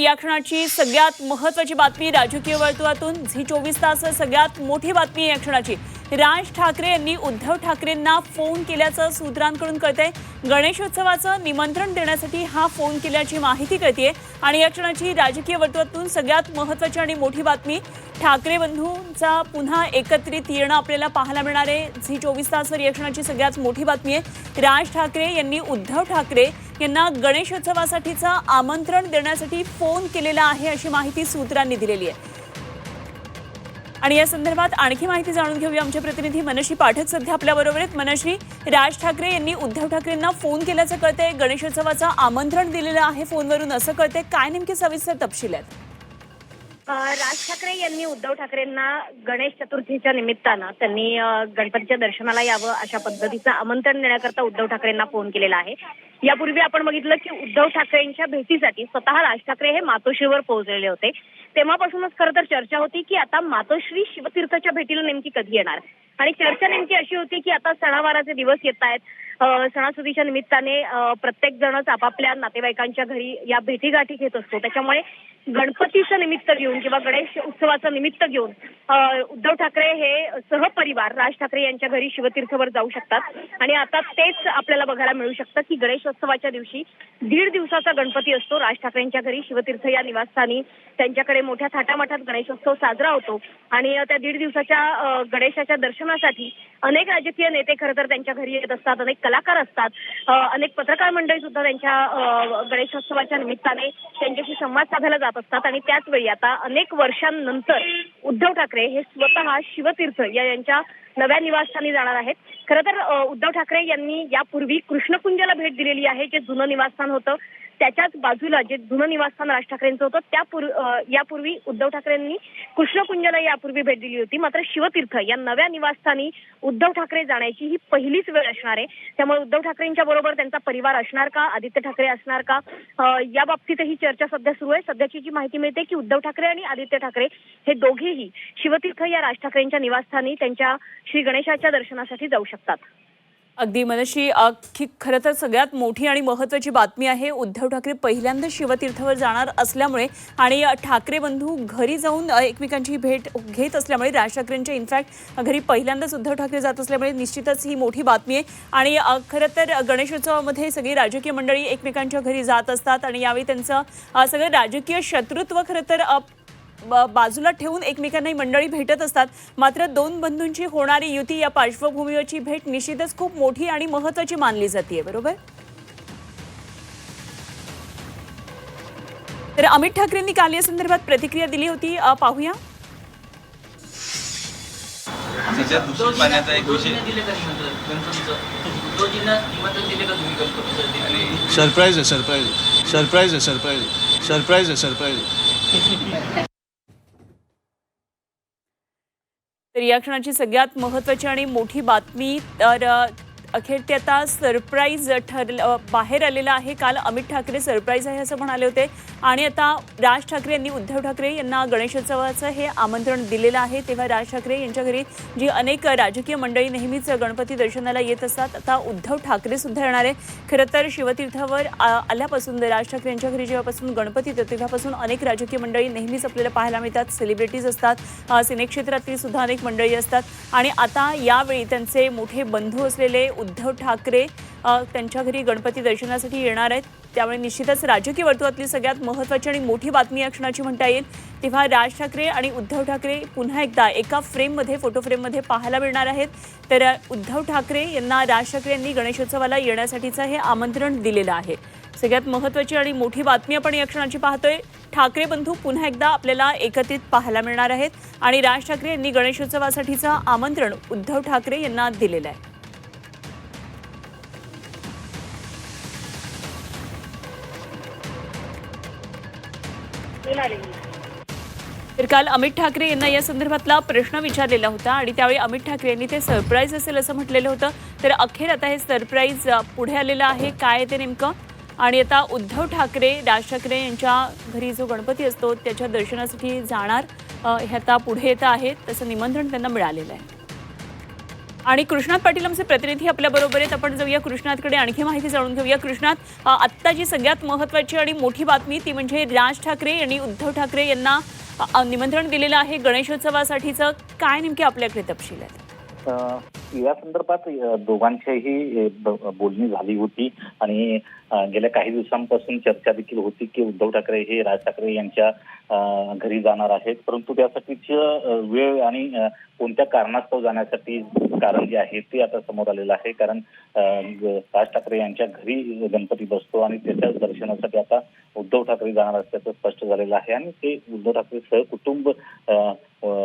या क्षणाची सगळ्यात महत्वाची बातमी राजकीय वर्तुळातून झी चोवीस तास सगळ्यात मोठी बातमी आहे या क्षणाची. राज ठाकरे यांनी उद्धव ठाकरेंना फोन केल्याचं सूत्रांकडून कळतंय. गणेशोत्सवाचं निमंत्रण देण्यासाठी हा फोन केल्याची माहिती कळतीये. आणि या क्षणाची राजकीय वर्तुळातून सगळ्यात महत्वाची आणि मोठी बातमी ठाकरे बंधूंचा पुन्हा एकत्रित येणं आपल्याला पाहायला मिळणार आहे. झी चोवीस तासवर या क्षणाची सगळ्यात मोठी बातमी आहे. राज ठाकरे यांनी उद्धव ठाकरे यांना गणेशोत्सवासाठीचं आमंत्रण देण्यासाठी फोन केलेला आहे अशी माहिती सूत्रांनी दिलेली आहे. आणि या संदर्भात आणखी माहिती जाणून घेऊया आमचे प्रतिनिधी मनश्री पाठक सध्या आपल्याबरोबर आहेत. मनश्री राज ठाकरे यांनी उद्धव ठाकरेंना फोन केल्याचं कळतंय. गणेशोत्सवाचं आमंत्रण दिलेलं आहे फोनवरून. असं कळतंय. काय नेमके सविस्तर तपशील आहेत? राज ठाकरे यांनी उद्धव ठाकरेंना गणेश चतुर्थीच्या निमित्तानं त्यांनी गणपतीच्या दर्शनाला यावं अशा पद्धतीचं आमंत्रण देण्याकरता उद्धव ठाकरेंना फोन केलेला आहे. यापूर्वी आपण बघितलं की उद्धव ठाकरेंच्या भेटीसाठी स्वतः राज ठाकरे हे मातोश्रीवर पोहोचलेले होते. तेव्हापासूनच खरं तर चर्चा होती की आता मातोश्री शिवतीर्थाच्या भेटीला नेमकी कधी येणार? आणि चर्चा नेमकी अशी होती की आता सणावाराचे दिवस येत आहेत. सणासुदीच्या निमित्ताने प्रत्येक जणच आपापल्या नातेवाईकांच्या घरी या भेटीगाठी घेत असतो. त्याच्यामुळे गणपतीचं निमित्त घेऊन किंवा गणेश उत्सवाचं निमित्त घेऊन उद्धव ठाकरे हे सहपरिवार राज ठाकरे यांच्या घरी शिवतीर्थवर जाऊ शकतात. आणि आता तेच आपल्याला बघायला मिळू शकतं की गणेशोत्सवाच्या दिवशी दीड दिवसाचा गणपती असतो. राज ठाकरेंच्या घरी शिवतीर्थ या निवासस्थानी त्यांच्याकडे मोठ्या थाटामाटात गणेशोत्सव साजरा होतो. आणि त्या दीड दिवसाच्या गणेशाच्या दर्शनासाठी अनेक राजकीय नेते खरं तर त्यांच्या घरी येत असतात अनेक कलाकार असतात. अनेक पत्रकार मंडळी सुद्धा त्यांच्या गणेशोत्सवाच्या निमित्ताने त्यांच्याशी संवाद साधायला जात असतात. आणि त्याच वेळी आता अनेक वर्षांनंतर उद्धव ठाकरे हे स्वतः शिवतीर्थ या यांच्या नव्या निवासस्थानी जाणार आहेत. खरं तर उद्धव ठाकरे यांनी यापूर्वी कृष्णकुंजला भेट दिलेली आहे जे जुनं निवासस्थान होतं. त्याच्याच बाजूला जे जुनं निवासस्थान राज ठाकरेंचं होतं त्यापूर्वी यापूर्वी उद्धव ठाकरेंनी कृष्णकुंजला यापूर्वी भेट दिली होती. मात्र शिवतीर्थ या नव्या निवासस्थानी उद्धव ठाकरे जाण्याची ही पहिलीच वेळ असणार आहे. त्यामुळे उद्धव ठाकरेंच्या बरोबर त्यांचा परिवार असणार का? आदित्य ठाकरे असणार का? या या बाबतीतही चर्चा सध्या सुरू आहे. सध्याची जी माहिती मिळते की उद्धव ठाकरे आणि आदित्य ठाकरे हे दोघेही शिवतीर्थ या राज ठाकरेंच्या निवासस्थानी त्यांच्या श्री गणेशाच्या दर्शनासाठी जाऊ शकतात. अगदी मनशी अख्खी खरं तर सगळ्यात मोठी आणि महत्त्वाची बातमी आहे उद्धव ठाकरे पहिल्यांदा शिवतीर्थावर जाणार असल्यामुळे आणि ठाकरे बंधू घरी जाऊन एकमेकांची भेट घेत असल्यामुळे राज ठाकरेंच्या इनफॅक्ट घरी पहिल्यांदाच उद्धव ठाकरे जात असल्यामुळे निश्चितच ही मोठी बातमी आहे. आणि खरं तर गणेशोत्सवामध्ये सगळी राजकीय मंडळी एकमेकांच्या घरी जात असतात आणि यावेळी त्यांचं सगळं राजकीय शत्रुत्व खरं तर बाजूला ठेवून एकमेकांना ही मंडळी भेटत असतात. मात्र दोन बंधूंची होणारी युती या पार्श्वभूमीवरची भेट निश्चितच खूप मोठी आणि महत्वाची मानली जाते बरोबर? तर अमित ठाकरेंनी काल या संदर्भात प्रतिक्रिया दिली होती. पाहूया. त्याच्यात दूषित पाण्याचा एक विषय. सरप्राईज आहे सरप्राईज सरप्राईज आहे सरप्राईज सरप्राईज आहे सरप्राईज तर या क्षणाची सगळ्यात महत्त्वाची आणि मोठी बातमी तर अखेर ते आता सरप्राईज ठरलं बाहेर आलेलं आहे. काल अमित ठाकरे सरप्राईज आहे असं म्हणाले होते. आणि आता राज ठाकरे यांनी उद्धव ठाकरे यांना गणेशोत्सवाचं हे आमंत्रण दिलेलं आहे. तेव्हा राज ठाकरे यांच्या घरी जी अनेक राजकीय मंडळी नेहमीच गणपती दर्शनाला येत असतात. आता उद्धव ठाकरे सुद्धा येणार आहे खरं तर शिवतीर्थावर आ- आल्यापासून राज ठाकरे यांच्या घरी जेव्हापासून गणपती येतो तेव्हापासून अनेक राजकीय मंडळी नेहमीच आपल्याला पाहायला मिळतात. सेलिब्रिटीज असतात. सिनेक्षेत्रातील सुद्धा अनेक मंडळी असतात. आणि आता यावेळी त्यांचे मोठे बंधू असलेले उद्धव ठाकरे त्यांच्या घरी गणपती दर्शनासाठी येणार आहेत. त्यामुळे निश्चितच राजकीय वर्तुळातली सगळ्यात महत्त्वाची आणि मोठी बातमी या क्षणाची म्हणता येईल. तेव्हा राज ठाकरे आणि उद्धव ठाकरे पुन्हा एकदा एका फ्रेममध्ये फोटो फ्रेममध्ये पाहायला मिळणार आहेत. तर उद्धव ठाकरे यांना राज ठाकरे यांनी गणेशोत्सवाला येण्यासाठीचं हे आमंत्रण दिलेलं आहे. सगळ्यात महत्त्वाची आणि मोठी बातमी आपण या क्षणाची पाहतोय. ठाकरे बंधू पुन्हा एकदा आपल्याला एकत्रित पाहायला मिळणार आहेत. आणि राज ठाकरे यांनी गणेशोत्सवासाठीचं आमंत्रण उद्धव ठाकरे यांना दिलेलं आहे. तर काल अमित ठाकरे यांना या संदर्भातला प्रश्न विचारलेला होता आणि त्यावेळी अमित ठाकरे यांनी ते सरप्राईज असेल असं म्हटलेलं होतं. तर अखेर आता हे सरप्राईज पुढे आलेलं आहे. काय ते नेमकं? आणि आता उद्धव ठाकरे राज ठाकरे यांच्या घरी जो गणपती असतो त्याच्या दर्शनासाठी जाणार हे आता पुढे येत आहेत. तसं निमंत्रण त्यांना मिळालेलं आहे. आणि कृष्णात पाटील आमचे प्रतिनिधी आपल्या बरोबर आहेत. आपण जाऊया कृष्णातकडे आणखी माहिती जाणून घेऊया. कृष्णात आत्ता जी सगळ्यात महत्वाची आणि मोठी बातमी ती म्हणजे राज ठाकरे यांनी उद्धव ठाकरे यांना निमंत्रण दिलेलं आहे गणेशोत्सवासाठीचं. काय नेमके आपल्याकडे तपशील आहेत? या संदर्भात दोघांच्याही बोलणी झाली होती आणि गेल्या काही दिवसांपासून चर्चा देखील होती की उद्धव ठाकरे हे राज ठाकरे यांच्या घरी जाणार आहेत. परंतु त्यासाठीच वेळ आणि कोणत्या कारणास्तव जाण्यासाठी कारण जे आहे ते आता समोर आलेलं आहे. कारण राज ठाकरे यांच्या घरी गणपती बसतो आणि त्याच्याच दर्शनासाठी आता उद्धव ठाकरे जाणार असल्याचं स्पष्ट झालेलं आहे. आणि ते उद्धव ठाकरे सहकुटुंब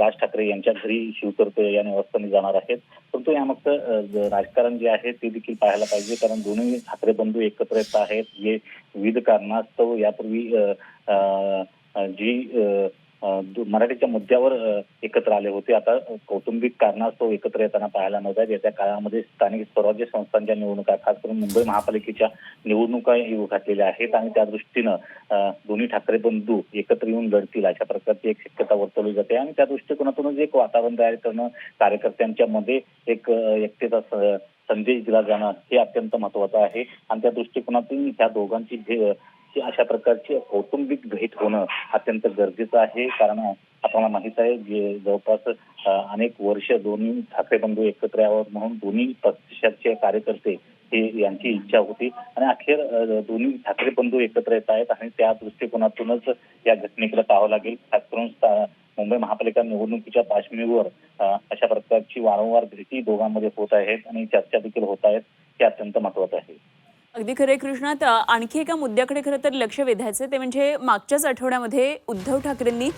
राज ठाकरे यांच्या घरी शिवतर्फे या निवासस्थानी जाणार आहेत. परंतु यामागचं राजकारण जे आहे ते देखील पाहायला पाहिजे. कारण दोन्ही ठाकरे बंधू एकत्र येत आहेत. जे विविध कारणास्तव यापूर्वी अ, जी मराठीच्या मुद्द्यावर एकत्र आले होते. आता कौटुंबिक कारणास्तव एकत्र येताना पाहायला मिळतात येत्या काळामध्ये स्थानिक स्वराज्य संस्थांच्या निवडणुका खास करून मुंबई महापालिकेच्या निवडणुका येऊ घातलेल्या आहेत. आणि त्या दृष्टीनं दोन्ही ठाकरे बंधू एकत्र येऊन लढतील अशा प्रकारची एक शक्यता वर्तवली जाते. आणि त्या दृष्टिकोनातूनच एक वातावरण तयार करणं कार्यकर्त्यांच्या मध्ये एक एकतेचा संदेश दिला जाणं हे अत्यंत महत्वाचं आहे. आणि त्या दृष्टिकोनातून त्या दोघांची की अशा प्रकारची कौटुंबिक भेट होणं अत्यंत गरजेचं आहे. कारण आपल्याला माहीत आहे जे जवळपास अनेक वर्ष दोन्ही ठाकरे बंधू एकत्र यावं म्हणून दोन्ही पक्षाचे कार्यकर्ते हे यांची इच्छा होती. आणि अखेर दोन्ही ठाकरे बंधू एकत्र येत आहेत आणि त्या दृष्टिकोनातूनच या घटनेकडे पाहावं लागेल. खास करून मुंबई महापालिका निवडणुकीच्या पार्श्वभूमीवर अशा प्रकारची वारंवार भेटी दोघांमध्ये होत आहेत आणि चर्चा देखील होत आहेत. हे अत्यंत महत्वाचं आहे. अगदी खरे कृष्णात तर आणखी एका मुद्द्याकडे खरं तर लक्ष वेधायचं ते म्हणजे मागच्याच आठवड्यामध्ये उद्धव ठाकरेंनी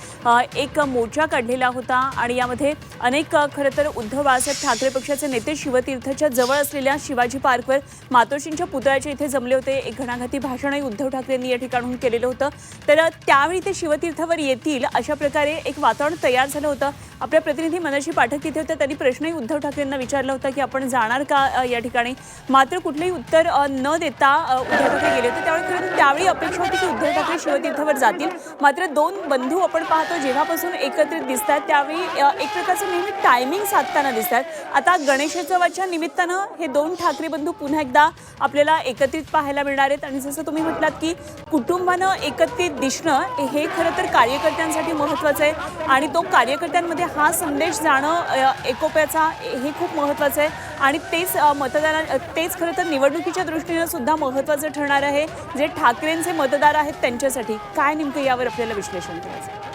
एक मोर्चा काढलेला होता आणि यामध्ये अनेक खरं तर उद्धव बाळासाहेब ठाकरे पक्षाचे नेते शिवतीर्थच्या जवळ असलेल्या शिवाजी पार्कवर मातोश्रींच्या पुतळ्याच्या इथे जमले होते. एक घणाघाती भाषणही उद्धव ठाकरेंनी या ठिकाणून केलेलं होतं. तर त्यावेळी ते शिवतीर्थावर येतील अशा प्रकारे एक वातावरण तयार झालं होतं. आपल्या प्रतिनिधी मनाशी पाठक तिथे होते त्यांनी प्रश्नही उद्धव ठाकरेंना विचारला होता की आपण जाणार का या ठिकाणी? मात्र कुठलंही उत्तर न देता नेता उद्धव ठाकरे गेले होते. त्यावेळी खरं त्यावेळी अपेक्षा होती की उद्धव ठाकरे शिवतीर्थावर जातील. मात्र दोन बंधू आपण पाहतो जेव्हापासून एकत्रित दिसत आहेत त्यावेळी एक प्रकारचं नेहमी टायमिंग साधताना दिसत आहेत आता गणेशोत्सवाच्या निमित्तानं हे दोन ठाकरे बंधू पुन्हा एकदा आपल्याला एकत्रित पाहायला मिळणार आहेत. आणि जसं तुम्ही म्हटलात की कुटुंबानं एकत्रित दिसणं हे खरं तर कार्यकर्त्यांसाठी महत्त्वाचं आहे. आणि तो कार्यकर्त्यांमध्ये हा संदेश जाणं एकोप्याचा हे खूप महत्त्वाचं आहे. आणि तेच मतदाना मतदारा तेच खरं तर निवडणुकीच्या दृष्टीनं सुद्धा महत्त्वाचं ठरणार आहे. जे ठाकरेंचे मतदार आहेत त्यांच्यासाठी काय नेमकं यावर आपल्याला विश्लेषण करायचं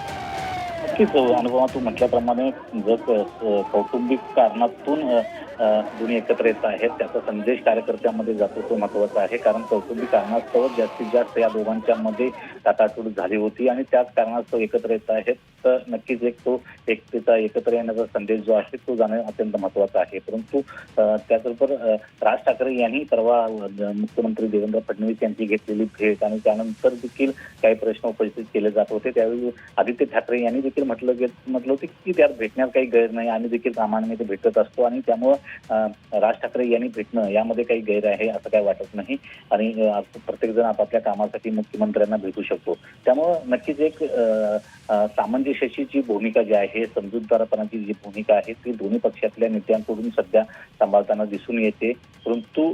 नक्कीच हो, अनुभवा तू म्हटल्याप्रमाणे जर कौटुंबिक कारणातून दोन्ही एकत्र येत आहेत. त्याचा संदेश कार्यकर्त्यांमध्ये जातो तो महत्त्वाचा आहे. कारण कौटुंबिक कारणास्तव जास्तीत जास्त या दोघांच्या मध्ये ताटातूट झाली होती आणि त्याच कारणास्तव एकत्र येत आहेत. नक्कीच एक तो एकतेचा एकत्र येण्याचा संदेश जो आहे तो जाणं अत्यंत महत्त्वाचा आहे. परंतु त्याचबरोबर राज ठाकरे यांनी परवा मुख्यमंत्री देवेंद्र फडणवीस यांची घेतलेली भेट आणि त्यानंतर देखील काही प्रश्न उपस्थित केले जात होते. त्यावेळी आदित्य ठाकरे यांनी देखील म्हटलं म्हटलं होतं की त्यात भेटण्यात काही गैर नाही. आम्ही देखील सामान्य ते भेटत असतो आणि त्यामुळं राज ठाकरे यांनी भेटणं यामध्ये काही गैर आहे असं काही वाटत नाही. आणि प्रत्येकजण आपापल्या कामासाठी मुख्यमंत्र्यांना भेटू शकतो. त्यामुळं नक्कीच एक सामंजस्याची जी भूमिका जी आहे समजूतदारपणाची जी भूमिका आहे ती दोन्ही पक्षातल्या नेत्यांकडून सध्या सांभाळताना दिसून येते. परंतु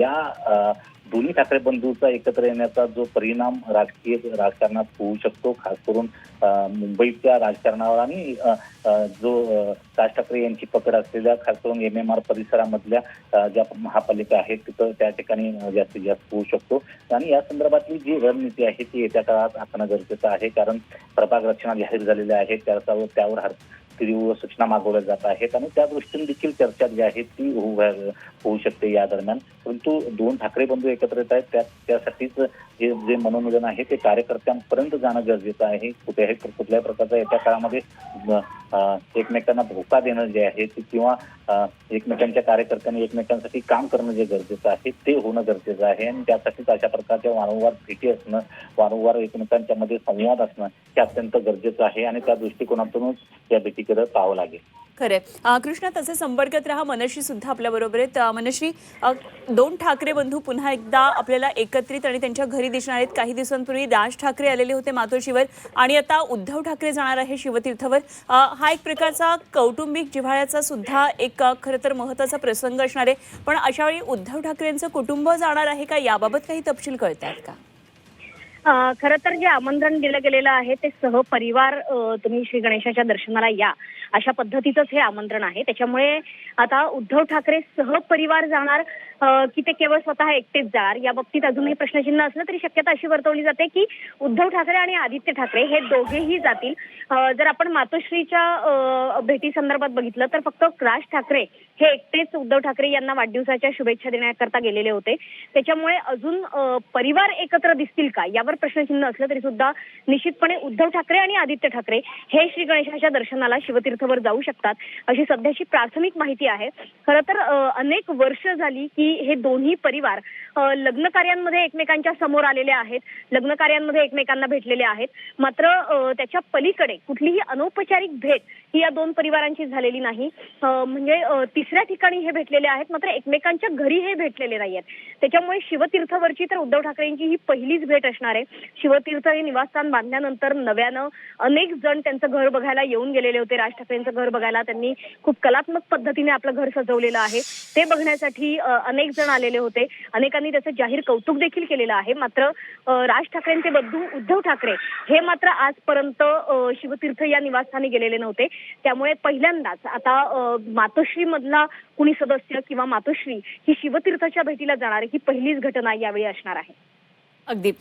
या अ, दोन्ही ठाकरे बंधूचा एकत्र येण्याचा जो परिणाम राजकीय राजकारणात होऊ शकतो खास करून मुंबईच्या राजकारणावर आणि जो राज ठाकरे यांची पकड असलेल्या खास करून एम एम आर परिसरामधल्या ज्या महापालिका आहेत तिथं त्या ठिकाणी जास्तीत जास्त होऊ शकतो. आणि या संदर्भातली जी रणनीती आहे ती येत्या काळात आखणं गरजेचं आहे. कारण प्रभाग रचना जाहीर झालेल्या आहेत त्यावर त्यावर तीव्र सूचना मागवल्या जात आहेत आणि त्या दृष्टीने देखील चर्चा जी आहे ती होऊ होऊ शकते या दरम्यान. परंतु दोन ठाकरे बंधू एकत्र येत आहेत त्या त्यासाठीच हे जे मनोमिलन आहे ते कार्यकर्त्यांपर्यंत जाणं गरजेचं आहे. कुठेही कुठल्याही प्रकारचा येत्या काळामध्ये एकमेकांना धोका देणं जे आहे ते किंवा एकमेकांच्या कार्यकर्त्यांनी एकमेकांसाठी काम करणं जे गरजेचं आहे ते होणं गरजेचं आहे. आणि त्यासाठीच अशा प्रकारच्या वारंवार भेटी असणं वारंवार एकमेकांच्या मध्ये संवाद असणं हे अत्यंत गरजेचं आहे. आणि त्या दृष्टिकोनातूनच या भेटीकडे पाहावं लागेल. खरे कृष्णा तसे संपर्कात राहा. मनश्री सुद्धा आपल्याबरोबर आहेत. मनश्री दोन ठाकरे बंधू पुन्हा एकदा आपल्याला एकत्रित आणि त्यांच्या घरी दिसणार आहेत. काही दिवसांपूर्वी राज ठाकरे आलेले होते मातोश्रीवर आणि आता उद्धव ठाकरे जाणार आहे शिवतीर्थवर. हा एक प्रकारचा कौटुंबिक जिव्हाळ्याचा सुद्धा एक खरं तर महत्त्वाचा प्रसंग असणार आहे. पण अशावेळी उद्धव ठाकरेंचं कुटुंब जाणार आहे का? याबाबत काही तपशील कळत आहेत का खरं तर जे आमंत्रण दिलं गेलेलं आहे ते सहपरिवार तुम्ही श्री गणेशाच्या दर्शनाला या. अशा पद्धतीचंच हे आमंत्रण आहे. त्याच्यामुळे आता उद्धव ठाकरे सहपरिवार जाणार की ते केवळ स्वतः एकटेच जाणार? या बाबतीत अजूनही प्रश्नचिन्ह असलं तरी शक्यता अशी वर्तवली जाते की उद्धव ठाकरे आणि आदित्य ठाकरे हे दोघेही जातील. जर आपण मातोश्रीच्या भेटी संदर्भात बघितलं तर फक्त राज ठाकरे हे एकटेच उद्धव ठाकरे यांना वाढदिवसाच्या शुभेच्छा देण्याकरता गेलेले होते. त्याच्यामुळे अजून परिवार एकत्र दिसतील का? यावर प्रश्नचिन्ह असलं तरी सुद्धा निश्चितपणे उद्धव ठाकरे आणि आदित्य ठाकरे हे श्री गणेशाच्या दर्शनाला शिवतीर्थवर जाऊ शकतात अशी सध्याची प्राथमिक माहिती आहे. खरं तर अनेक वर्ष झाली की हे दोन्ही परिवार लग्न कार्यांमध्ये एकमेकांच्या समोर आलेले आहेत लग्न कार्यांमध्ये एकमेकांना भेटलेले आहेत. मात्र त्याच्या पलीकडे कुठलीही अनौपचारिक भेट ही या दोन परिवारांची झालेली नाही. म्हणजे तिसऱ्या ठिकाणी हे भेटलेले आहेत मात्र एकमेकांच्या घरी हे भेटलेले नाही आहेत त्याच्यामुळे शिवतीर्थवरची तर उद्धव ठाकरेंची ही पहिलीच भेट असणार आहे. शिवतीर्थ हे निवासस्थान बांधल्यानंतर नव्यानं अनेक जण त्यांचं घर बघायला येऊन गेलेले होते राज ठाकरेंचं घर बघायला त्यांनी खूप कलात्मक पद्धतीने आपलं घर सजवलेलं आहे. ते बघण्यासाठी अनेक जण आलेले होते. अनेकांनी त्याचं जाहीर कौतुक देखील केलेलं आहे. मात्र राज ठाकरेंचे बंधू उद्धव ठाकरे हे मात्र आजपर्यंत शिवतीर्थ या निवासस्थानी गेलेले नव्हते. त्यामुळे पहिल्यांदाच आता मातोश्री मधला कुणी सदस्य किंवा मातोश्री ही शिवतीर्थच्या भेटीला जाणार आहे ही पहिलीच घटना यावेळी असणार आहे. अगदी.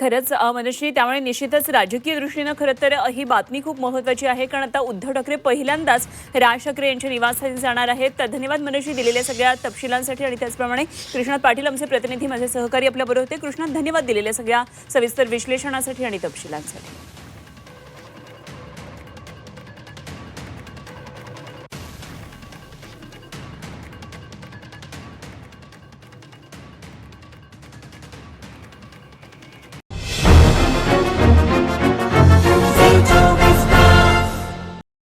खरंच मनश्री त्यामुळे निश्चितच राजकीय दृष्टीनं खरं तर ही बातमी खूप महत्त्वाची आहे. कारण आता उद्धव ठाकरे पहिल्यांदाच राज ठाकरे यांच्या निवासस्थानी जाणार आहेत. तर धन्यवाद मनश्री दिलेल्या सगळ्या तपशिलांसाठी आणि त्याचप्रमाणे कृष्णात पाटील आमचे प्रतिनिधी माझे सहकारी आपल्याबरोबर होते. कृष्णात धन्यवाद दिलेल्या सगळ्या सविस्तर विश्लेषणासाठी आणि तपशिलांसाठी.